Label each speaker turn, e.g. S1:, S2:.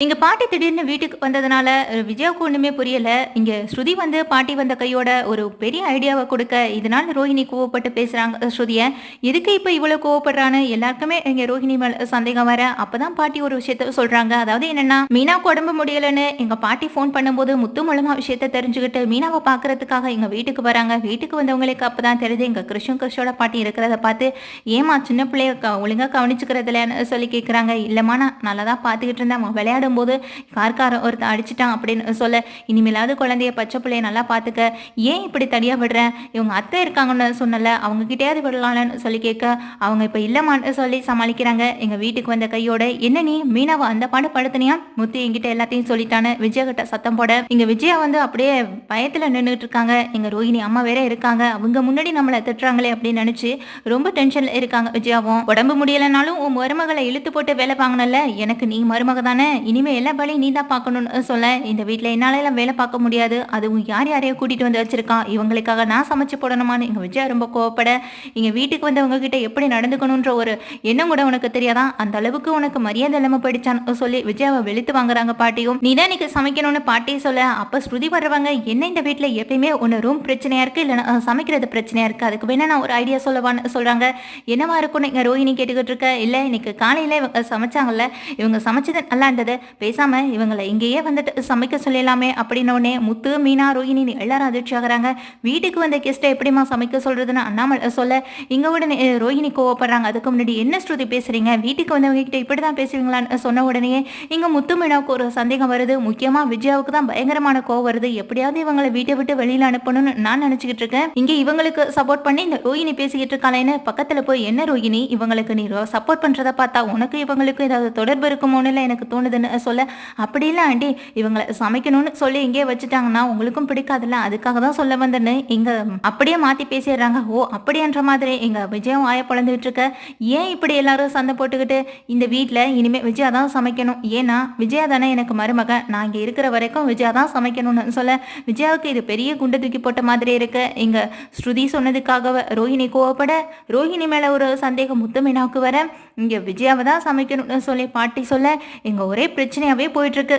S1: எங்க பாட்டி திடீர்னு வீட்டுக்கு வந்ததுனால விஜயாவுக்கு ஒண்ணுமே புரியல. இங்க ஸ்ருதி வந்து பாட்டி வந்த கையோட ஒரு பெரிய ஐடியாவை கொடுக்க இதனால ரோஹிணி கோவப்பட்டு பேசுறாங்க. ஸ்ருதியை ஸ்ருதிய எதுக்கு இப்ப இவ்வளவு கோவப்படுறான்னு? எல்லாருக்குமே இங்க ரோஹிணி மேல சந்தேகம் வர அப்பதான் பாட்டி ஒரு விஷயத்த சொல்றாங்க. அதாவது என்னன்னா மீனாவுக்கு உடம்பு முடியலன்னு எங்க பாட்டி ஃபோன் பண்ணும்போது முத்து மூலமா விஷயத்த தெரிஞ்சுக்கிட்டு மீனாவை பாக்குறதுக்காக எங்க வீட்டுக்கு வராங்க. வீட்டுக்கு வந்தவங்களுக்கு அப்பதான் தெரியுது எங்க கிருஷ்ணன் கிருஷ்ணோட பாட்டி இருக்கிறத பார்த்து ஏமா சின்ன பிள்ளைய க- ஒழுங்கா கவனிச்சுக்கிறது சொல்லி கேட்குறாங்க இல்லைம்மா நான் நல்லா தான் பார்த்துக்கிட்டு இருந்தேன். அவன் போது கார்காரன் ஒருத்தன் அடிச்சிட்டான் அப்படின்னு சொல்ல இனிமேலாவது குழந்தைய பச்சை பிள்ளைய நல்லா பார்த்துக்க ஏன் இப்படி தனியாக விடுறேன் இவங்க அத்தை இருக்காங்கன்னு சொன்னல அவங்க கிட்டேயாவது விடலாம்னு சொல்லி கேட்க அவங்க இப்போ இல்லைமான்னு சொல்லி சமாளிக்கிறாங்க. எங்கள் வீட்டுக்கு வந்த கையோட என்ன நீ மீனாவை அந்த பாடு படுத்தினியா? முத்து என்கிட்ட எல்லாத்தையும் சொல்லிட்டான்னு விஜயா கிட்ட சத்தம் போட இங்க விஜயா வந்து அப்படியே பயத்துல நின்றுட்டு இருக்காங்க எங்க ரோஹிணி அம்மா வேற இருக்காங்க. அவங்க முன்னாடி நம்மளை திட்டுறாங்களே அப்படின்னு நினச்சி ரொம்ப டென்ஷனில் இருக்காங்க விஜயாவும். உடம்பு முடியலைனாலும் உன் மருமகளை இழுத்து போட்டு வேலை வாங்கினல எனக்கு நீ மருமக தானே இனிமேல் எல்லா வேலையும் நீ தான் பார்க்கணும்னு சொல்ல. இந்த வீட்டில் என்னால் எல்லாம் வேலை பார்க்க முடியாது. அதுவும் யார் யாரையோ கூட்டிகிட்டு வந்து வச்சிருக்கான் இவங்களுக்காக நான் சமைச்சு போடணுமான்னு எங்கள் விஜயா ரொம்ப கோவப்பட இங்கே வீட்டுக்கு வந்தவங்க கிட்ட எப்படி நடந்துக்கணுன்ற ஒரு எண்ணம் கூட உனக்கு தெரியாதான் அந்த அளவுக்கு உனக்கு மரியாதை இல்லாமல் போயிடுச்சான்னு சொல்லி விஜயாவை வெளுத்து வாங்குறாங்க பாட்டியும். நீ தான் இன்னைக்கு சமைக்கணும்னு பாட்டி சொல்ல அப்போ ஸ்ருதி வர்றவங்க என்ன இந்த வீட்டில் எப்பயுமே ஒன்று ரூம் பிரச்சனையா இருக்கு இல்லைனா சமைக்கிறது பிரச்சனையா இருக்கு. அதுக்கு வேணா நான் ஒரு ஐடியா சொல்லவான்னு சொல்றாங்க. என்னவா இருக்கும்னு இங்கே ரோஹிணி கேட்டுக்கிட்டு இருக்க. இல்லை இன்னைக்கு காலையில் இவங்க சமைச்சாங்கல்ல இவங்க சமைச்சது நல்லா இருந்தது. பேசாம இவங்களை இங்கேயே வந்துட்டு சமைக்க சொல்லலாமே அப்படின்னோடனே முத்து மீனா ரோஹிணி எல்லாரும் அதிர்ச்சி ஆகிறாங்க. வீட்டுக்கு வந்த கெஸ்ட்டை எப்படிமா சமைக்க சொல்றதுன்னு அண்ணாமலை சொல்ல இங்க உடனே ரோஹிணி கோவப்படுறாங்க. அதுக்கு முன்னாடி என்ன ஸ்ருதி பேசுறீங்க? வீட்டுக்கு வந்தவங்க கிட்ட இப்படிதான் பேசுவீங்களான்னு சொன்ன உடனே இங்க முத்து மீனாவுக்கு ஒரு சந்தேகம் வருது. முக்கியமா விஜயாவுக்கு தான் பயங்கரமான கோவம் வருது. எப்படியாவது இவங்களை வீட்டை விட்டு வெளியில அனுப்பணும்னு நான் நினைச்சுக்கிட்டு இருக்கேன். இங்க இவங்களுக்கு சப்போர்ட் பண்ணி இந்த ரோஹிணி பேசிக்கிட்டு இருக்காளேன்னு பக்கத்துல போய் என்ன ரோஹிணி? இவங்களுக்கு நீ சப்போர்ட் பண்றத பார்த்தா உனக்கு இவங்களுக்கு ஏதாவது தொடர்பு இருக்குமோன்னு எனக்கு தோணுதுன்னு சொல்ல அப்படி இல்லை ஆண்டி இவங்களை சமைக்கணும்னு சொல்லி இங்கே வச்சுட்டாங்கன்னா உங்களுக்கும் பிடிக்காதுல்ல. அதுக்காக தான் சொல்ல வந்தேன்னு இங்க அப்படியே மாத்தி பேசிடுறாங்க. ஓ அப்படின்ற மாதிரி எங்க விஜயம் ஆய பொழந்துகிட்டு இருக்க. ஏன் இப்படி எல்லாரும் சண்டை போட்டுக்கிட்டு இந்த வீட்டில் இனிமே விஜயா தான் சமைக்கணும்? ஏன்னா விஜயா தானே எனக்கு மருமக. நான் இங்கே இருக்கிற வரைக்கும் விஜயா தான் சமைக்கணும்னு சொல்ல விஜயாவுக்கு இது பெரிய குண்டு தூக்கி போட்ட மாதிரி இருக்கு. இங்க ஸ்ருதி சொன்னதுக்காக ரோஹிணி கோவப்பட ரோஹிணி மேல ஒரு சந்தேகம் முத்துமீனாவுக்கு வர இங்க விஜயாவை தான் சமைக்கணும்னு சொல்லி பாட்டி சொல்ல இங்க ஒரே பிரச்சனை பிரச்சனையாகவே போயிட்டுருக்கு.